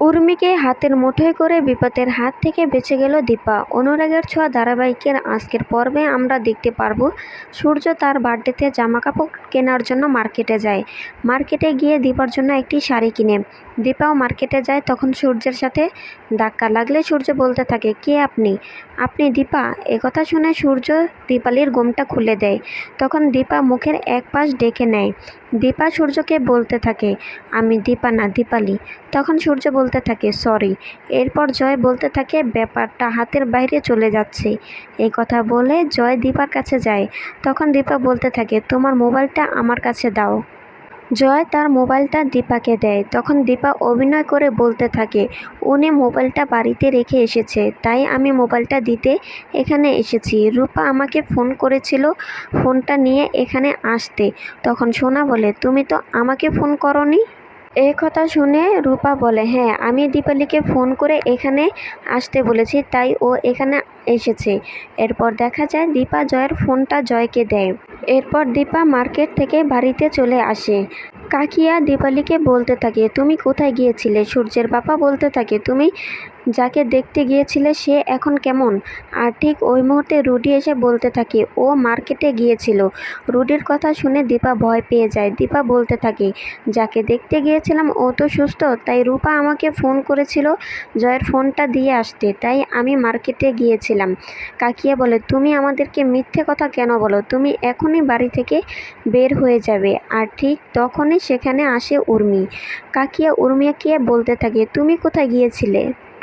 উর্মিকে হাতের মুঠোয় করে বিপদের হাত থেকে বেঁচে গেল দীপা। অনুরাগের ছোঁয়া ধারাবাহিকের আজকের পর্বে আমরা দেখতে পারব, সূর্য তার বার্থডেতে জামা কাপড় কেনার জন্য মার্কেটে যায়। মার্কেটে গিয়ে দীপার জন্য একটি শাড়ি কিনে। দীপাও মার্কেটে যায় তখন সূর্যের সাথে ধাক্কা লাগলে সূর্য বলতে থাকে, কে আপনি? আপনি দীপা। একথা শুনে সূর্য দীপালির গোমটা খুলে দেয়। তখন দীপা মুখের এক পাশ ডেকে নেয়। দীপা সূর্যকে বলতে থাকে, আমি দীপা না, দীপালি। তখন সূর্য বলতে থাকে, সরি। এরপর জয় বলতে থাকে, ব্যাপারটা হাতের বাইরে চলে যাচ্ছে। এই কথা বলে জয় দীপার কাছে যায়। তখন দীপা বলতে থাকে, তোমার মোবাইলটা আমার কাছে দাও। জয় তার মোবাইলটা দীপাকে দেয়। তখন দীপা অভিনয় করে বলতে থাকে, উনি মোবাইলটা বাড়িতে রেখে এসেছে, তাই আমি মোবাইলটা দিতে এখানে এসেছি। রূপা আমাকে ফোন করেছিল ফোনটা নিয়ে এখানে আসতে। তখন সোনা বলে, তুমি তো আমাকে ফোন করনি? এই কথা শুনে রূপা বলে হ্যাঁ আমি দীপালিকে ফোন করে এখানে আসতে বলেছি, তাই ও এখানে এসেছে। এরপর দেখা যায় দীপা জয়ের ফোনটা জয়কে দেয়। এরপর দীপা মার্কেট থেকে বাড়িতে চলে আসে। কাকিয়া দীপালিকে বলতে থাকে, তুমি কোথায় গিয়েছিলে? সূর্যের বাবা বলতে থাকে, তুমি যাকে দেখতে গিয়েছিলে সে এখন কেমন? আর ঠিক ওই মুহূর্তে রুডি এসে বলতে থাকে, ও মার্কেটে গিয়েছিল। রুডির কথা শুনে দীপা ভয় পেয়ে যায়। দীপা বলতে থাকে, যাকে দেখতে গিয়েছিলাম ও তো সুস্থ, তাই রূপা আমাকে ফোন করেছিল জয়ের ফোনটা দিয়ে আসতে, তাই আমি মার্কেটে গিয়েছিলাম। কাকিয়া বলে, তুমি আমাদেরকে মিথ্যে কথা কেন বলো? তুমি এখনই বাড়ি থেকে বের হয়ে যাবে। আর ঠিক তখনই সেখানে আসে উর্মি। কাকিয়া উর্মিয়াকে বলতে থাকে, তুমি কোথায় গিয়েছিলে?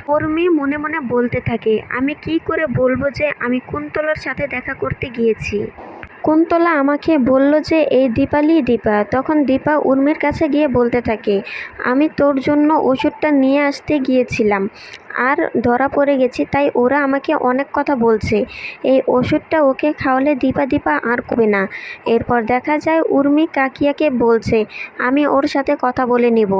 উর্মি মনে মনে বলতে থাকে, আমি কি করে বলব যে আমি কুন্তলার সাথে দেখা করতে গিয়েছি? কুন্তলা আমাকে বলল যে, এই দীপালি দীপা। তখন দীপা উর্মির কাছে গিয়ে বলতে থাকে, আমি তোর জন্য ওষুধটা নিয়ে আসতে গিয়েছিলাম। আর ধরা পড়ে গেছি, তাই ওরা আমাকে অনেক কথা বলছে। এই ওষুধটা ওকে খাওয়ালে দীপা দীপা আর কমবে না। এরপর দেখা যায় উর্মি কাকিয়াকে বলছে, আমি ওর সাথে কথা বলে নিব।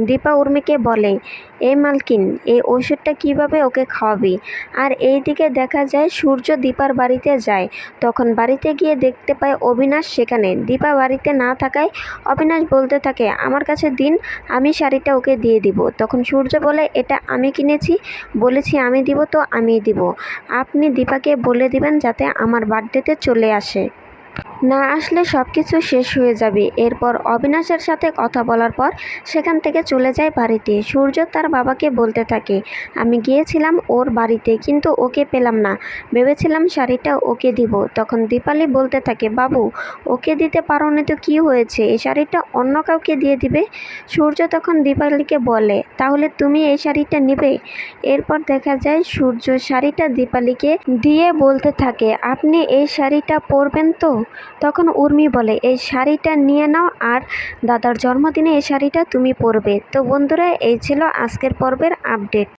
দীপা উর্মিকে বলে, এ মালকিন, এই ওষুধটা কীভাবে ওকে খাওয়াবি? আর এই দিকে দেখা যায় সূর্য দীপার বাড়িতে যায়। তখন বাড়িতে গিয়ে দেখতে পায় অবিনাশ সেখানে। দীপা বাড়িতে না থাকায় অবিনাশ বলতে থাকে, আমার কাছে দিন, আমি শাড়িটা ওকে দিয়ে দিব। তখন সূর্য বলে, এটা আমি কিনেছি বলেছি আমি দিব তো আমিই দিব। আপনি দীপাকে বলে দিবেন যাতে আমার বার্থডেতে চলে আসে। না আসলে সব কিছু শেষ হয়ে যাবে। এরপর অবিনাশের সাথে কথা বলার পর সেখান থেকে চলে যায় বাড়িতে। সূর্য তার বাবাকে বলতে থাকে, আমি গিয়েছিলাম ওর বাড়িতে, কিন্তু ওকে পেলাম না। ভেবেছিলাম শাড়িটা ওকে দিব। তখন দীপালি বলতে থাকে, বাবু, ওকে দিতে পারো না তো কী হয়েছে? এই শাড়িটা অন্য কাউকে দিয়ে দিবে? সূর্য তখন দীপালিকে বলে, তাহলে তুমি এই শাড়িটা নেবে? এরপর দেখা যায় সূর্য শাড়িটা দীপালিকে দিয়ে বলতে থাকে, আপনি এই শাড়িটা পরবেন তো? তখন উর্মি বলে, এই শাড়িটা নিয়ে নাও আর দাদার জন্মদিনে এই শাড়িটা তুমি পরবে। তো বন্ধুরা, এই ছিল আজকের পর্বের আপডেট।